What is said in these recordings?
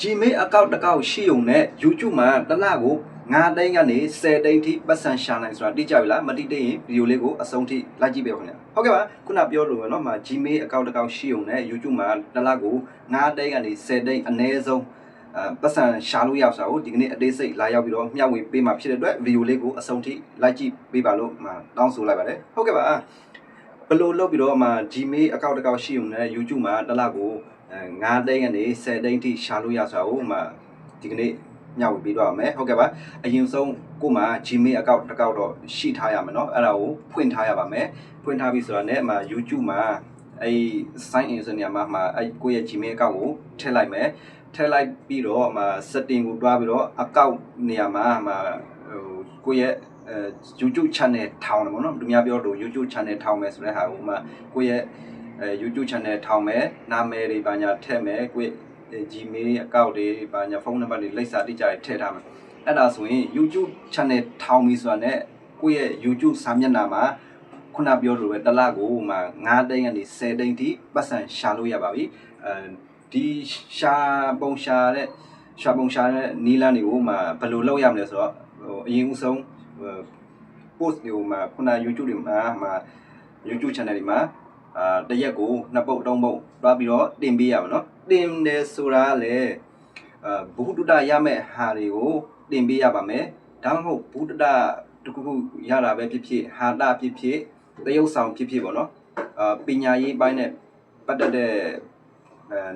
Gmail account တစ်ကောက်ရှိုံနဲ့ YouTube မှာတစ်လကို9သိန်းကနေ10သိန်းထိပတ်စံရှာနိုင်ဆိုတာတိကျပြီလားမတိတိရင်ဗီဒီယိုလေးကိုအဆုံးထိလိုက်ကြည့်ပေးပါခင်ဗျာဟုတ်ကဲ့ပါခုနပြောလို့ပဲเนาะမှာ Gmail account တစ်ကောက်ရှိုံနဲ့ YouTube မှာတစ်လကို9သိန်းကနေ10သိန်းအနည်းဆုံးအဲပတ်စံရှာလို့ရဆိုတာကိုဒီကနေ့အသေးစိတ်လာရောက်ပြီးတော့မျှဝေပေးမှာဖြစ်တဲ့အတွက်ဗီဒီယိုလေးကိုအဆုံးထိလိုက်ကြည့်ပေးပါလို့မှာတောင်းဆိုလိုက်ပါတယ်ဟုတ်ကဲ့ပါ ဘယ်လိုလုပ်ပြီးတော့မှ Gmail account တစ်ကောက်ရှိုံနဲ့ YouTube မှာတစ်လကိုအဲ 9သိန်းကနေ10သိန်းထိရှာလို့ရဆိုတာကိုမှဒီကနေ့ညဝေပြီးတော့ရမယ်ဟုတ်ကဲ့ပါအရင်ဆုံးကို့မှာ Gmail account တစ်ကောက်တော့ရှိထားရမယ်เนาะအဲ့ဒါကိုဖွင့်ထားရပါမယ်ဖွင့်ထားပြီဆိုတာနဲ့မှ YouTube မှာအဲ့ sign in ဆိုနေရာမှာမှအဲ့ကိုယ့်ရဲ့ Gmail account ကိုထည့်လိုက်မယ်ထည့်လိုက်ပြီးတော့မှ setting ကိုတွားပြီးတော့ account နေရာမှာမှဟိုကိုယ့်ရဲ့အဲ YouTube channel ထောင်တယ်ပေါ့နော်သူများပြောလို့ YouTube channel ထောင်မယ်ဆိုတဲ့ဟာဟိုမှာကိုယ့်ရဲ့ အဲ YouTube channel ထောင်မယ်နာမည်တွေပါညာထည့်မယ်ကိုယ့်ရဲ့ Gmail account တွေပါညာဖုန်းနံပါတ်တွေလိပ်စာတိကျတွေထည့်ထားမယ်အဲ့ဒါဆိုရင် YouTube channel ထောင်ပြီဆိုတာနဲ့ကိုယ့်ရဲ့ YouTube စာမျက်နှာမှာခုနပြောလိုပဲတစ်လကိုဟိုမှာ9သိန်းကနေ10သိန်းထိပတ်စံရှာလို့ရပါပြီအဲဒီရှာပုံရှာတဲ့ရှာပုံရှာတဲ့နီးလန်းတွေကိုမှဘယ်လိုလုပ်ရမလဲဆိုတော့ဟိုအရင်ဦးဆုံးဟို post တွေမှာခုန YouTube တွေမှာမှာ YouTube channel တွေမှာ အာတစ်ရက်ကိုနှစ်ပုတ်သုံးပုတ်တွားပြီးတော့တင်ပေးရပါတော့တင်တယ်ဆိုတာကလည်းအာဘုဟုတ္တရမဲ့ဟာတွေကိုတင်ပေးရပါမယ်ဒါမှမဟုတ်ဘုဟုတ္တတခုခုရတာပဲဖြစ်ဖြစ်ဟာတာဖြစ်ဖြစ်တရုပ်ဆောင်ဖြစ်ဖြစ်ပေါ့နော်အာပညာရေးပိုင်းနဲ့ပတ်သက်တဲ့အဲ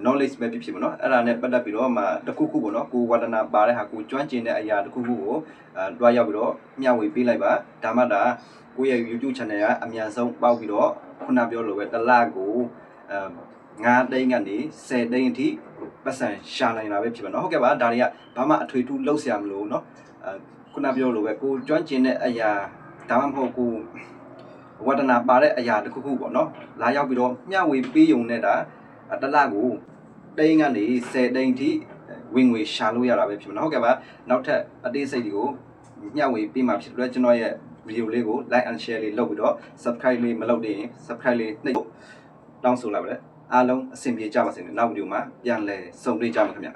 knowledge ပဲဖြစ်ဖြစ်ပေါ့နော်အဲ့ဒါနဲ့ပတ်သက်ပြီးတော့မှတခုခုပေါ့နော်ကိုဝါဒနာပါတဲ့ဟာကိုကျွမ်းကျင်တဲ့အရာတခုခုကိုအဲတွားရောက်ပြီးတော့မျှဝေပေးလိုက်ပါဒါမှဒါကိုယ့်ရဲ့ YouTube channel ကအမြန်ဆုံးပေါက်ပြီးတော့ခုနပြောလိုပဲတစ်လကိုအဲ9တိန်းကနေ10တိန်းအထိပတ်စံရှာနိုင်တာပဲဖြစ်ပါနော်ဟုတ်ကဲ့ပါဒါတွေကဘာမှအထွေထူးလောက်ဆရာမလို့နော်အဲခုနပြောလိုပဲကိုကျွမ်းကျင်တဲ့အရာဒါမှမဟုတ်ကိုဝတ္တနာပါတဲ့အရာတခုခုပေါ့နော်လာရောက်ပြီးတော့မျှဝေပေးုံနဲ့ဒါ တလကိုတိန်းကနေ10တိန်းထိဝင်ငွေရှာလို့ရတာပဲဖြစ်မှာဟုတ်ကဲ့ပါနောက်ထပ်အသေးစိတ်တွေကိုညှဝေပေးမှာဖြစ်လို့ကျွန်တော်ရဲ့ video လေးကို like and share လေးလုပ်ပြီးတော့ subscribe လေးမလုပ်သေးရင် subscribe လေးနှိပ်တောင်းဆိုလိုက်ပါလေအားလုံးအဆင်ပြေကြပါစေနဲ့နောက် video မှာပြန်လည်ဆုံတွေ့ကြမှာခင်ဗျာ